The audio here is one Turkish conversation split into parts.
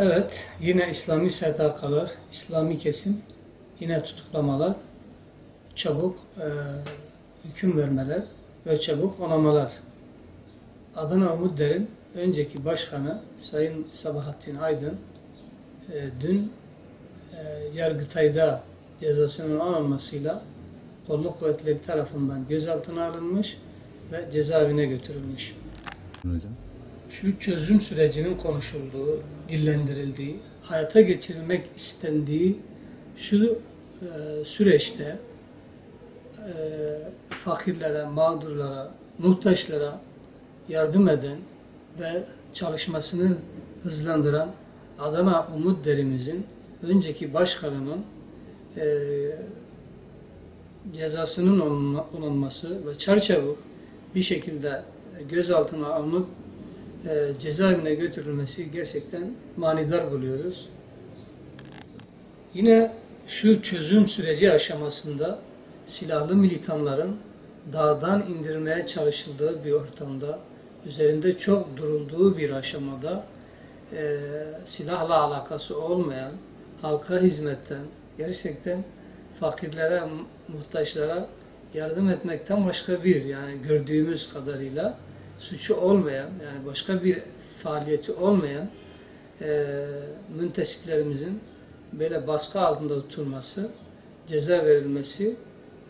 Evet, yine İslami STK'lar, İslami kesim, yine tutuklamalar, çabuk e, hüküm vermeler ve çabuk onamalar. Adana Umut Der'in önceki başkanı Sayın Sabahattin Aydın e, dün e, Yargıtay'da cezasının alınmasıyla kolluk kuvvetleri tarafından gözaltına alınmış ve cezaevine götürülmüş. Hocam. Şu çözüm sürecinin konuşulduğu, dillendirildiği, hayata geçirilmek istendiği şu e, süreçte e, fakirlere, mağdurlara, muhtaçlara yardım eden ve çalışmasını hızlandıran Adana Umut Derimizin önceki başkanının e, cezasının olunma- olunması ve çarçabuk bir şekilde gözaltına alınıp e, cezaevine götürülmesi gerçekten manidar buluyoruz. Yine şu çözüm süreci aşamasında silahlı militanların dağdan indirmeye çalışıldığı bir ortamda, üzerinde çok durulduğu bir aşamada e, silahla alakası olmayan, halka hizmetten, gerçekten fakirlere, muhtaçlara yardım etmekten başka bir yani gördüğümüz kadarıyla suçu olmayan yani başka bir faaliyeti olmayan e, müntesiplerimizin böyle baskı altında tutulması, ceza verilmesi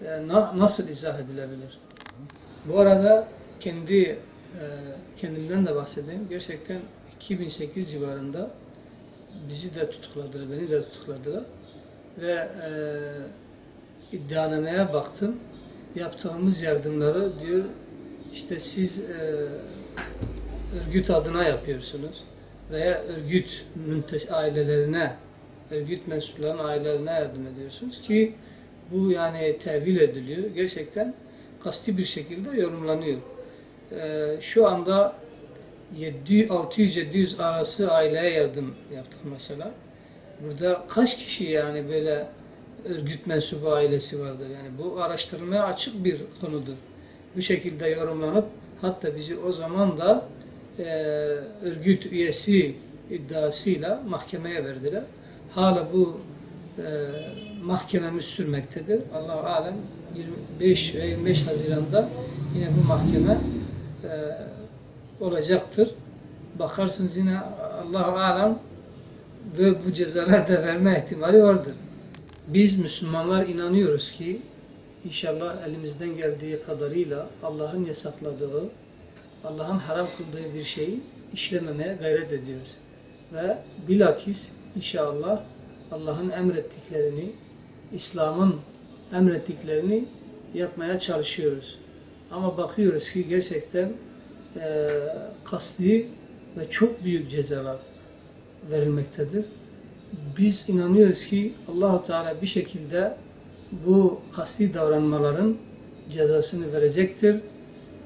e, na- nasıl izah edilebilir? Bu arada kendi e, kendimden de bahsedeyim. Gerçekten 2008 civarında bizi de tutukladılar, beni de tutukladılar ve e, iddianameye baktım. Yaptığımız yardımları diyor işte siz e, örgüt adına yapıyorsunuz veya örgüt ailelerine, örgüt mensuplarının ailelerine yardım ediyorsunuz ki bu yani tevil ediliyor. Gerçekten kasti bir şekilde yorumlanıyor. E, şu anda 600-700 arası aileye yardım yaptık mesela. Burada kaç kişi yani böyle örgüt mensubu ailesi vardır? Yani bu araştırmaya açık bir konudur. Bu şekilde yorumlanıp hatta bizi o zaman da e, örgüt üyesi iddiasıyla mahkemeye verdiler. Hala bu e, mahkememiz sürmektedir. Allah alem 25 ve 25 Haziran'da yine bu mahkeme e, olacaktır. Bakarsınız yine Allah alem ve bu cezalar da verme ihtimali vardır. Biz Müslümanlar inanıyoruz ki inşallah elimizden geldiği kadarıyla Allah'ın yasakladığı, Allah'ın haram kıldığı bir şeyi işlememeye gayret ediyoruz. Ve bilakis inşallah Allah'ın emrettiklerini, İslam'ın emrettiklerini yapmaya çalışıyoruz. Ama bakıyoruz ki gerçekten e, kasti ve çok büyük cezalar verilmektedir. Biz inanıyoruz ki Allahu Teala bir şekilde bu kasti davranmaların cezasını verecektir.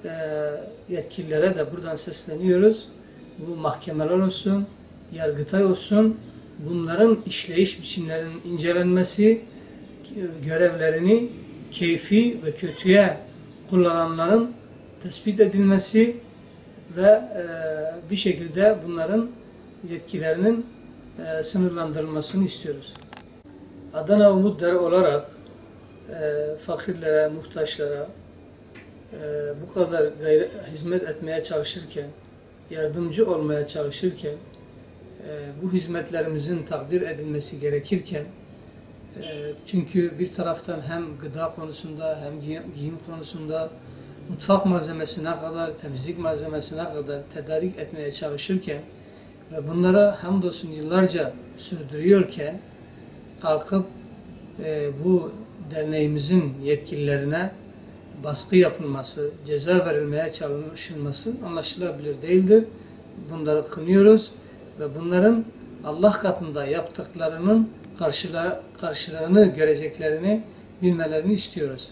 E, yetkililere de buradan sesleniyoruz. Bu mahkemeler olsun, yargıtay olsun, bunların işleyiş biçimlerinin incelenmesi, görevlerini keyfi ve kötüye kullananların tespit edilmesi ve e, bir şekilde bunların yetkilerinin e, sınırlandırılmasını istiyoruz. Adana Umut Deri olarak e, fakirlere, muhtaçlara e, bu kadar gayre, hizmet etmeye çalışırken, yardımcı olmaya çalışırken, e, bu hizmetlerimizin takdir edilmesi gerekirken, e, çünkü bir taraftan hem gıda konusunda hem giyim, konusunda mutfak malzemesine kadar, temizlik malzemesine kadar tedarik etmeye çalışırken ve bunlara hamdolsun yıllarca sürdürüyorken kalkıp bu derneğimizin yetkililerine baskı yapılması, ceza verilmeye çalışılması anlaşılabilir değildir. Bunları kınıyoruz ve bunların Allah katında yaptıklarının karşılığını göreceklerini bilmelerini istiyoruz.